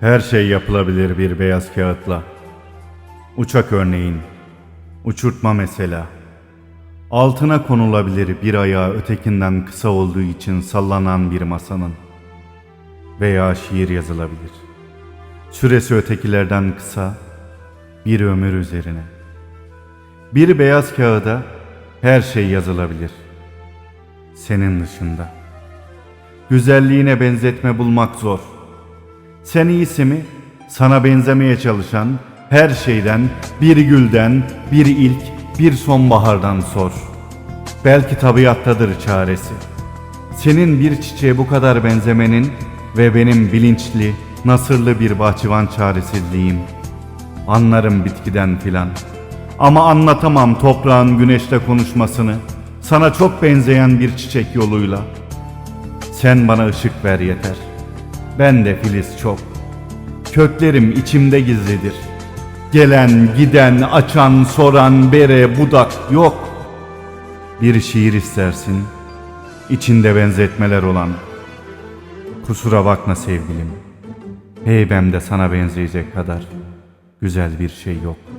Her şey yapılabilir bir beyaz kağıtla. Uçak örneğin, uçurtma mesela. Altına konulabilir bir ayağı ötekinden kısa olduğu için sallanan bir masanın. Veya şiir yazılabilir. Süresi ötekilerden kısa, bir ömür üzerine. Bir beyaz kağıda her şey yazılabilir. Senin dışında. Güzelliğine benzetme bulmak zor. Sen iyisi mi? Sana benzemeye çalışan her şeyden, bir gülden, bir ilk, bir sonbahardan sor. Belki tabiattadır çaresi. Senin bir çiçeğe bu kadar benzemenin ve benim bilinçli, nasırlı bir bahçıvan çaresizliğim. Anlarım bitkiden filan. Ama anlatamam toprağın güneşle konuşmasını. Sana çok benzeyen bir çiçek yoluyla. Sen bana ışık ver yeter. Ben de filiz çok. Köklerim içimde gizlidir. Gelen, giden, açan, soran, bere, budak yok. Bir şiir istersin, içinde benzetmeler olan. Kusura bakma sevgilim. Heybemde sana benzeyecek kadar güzel bir şey yok.''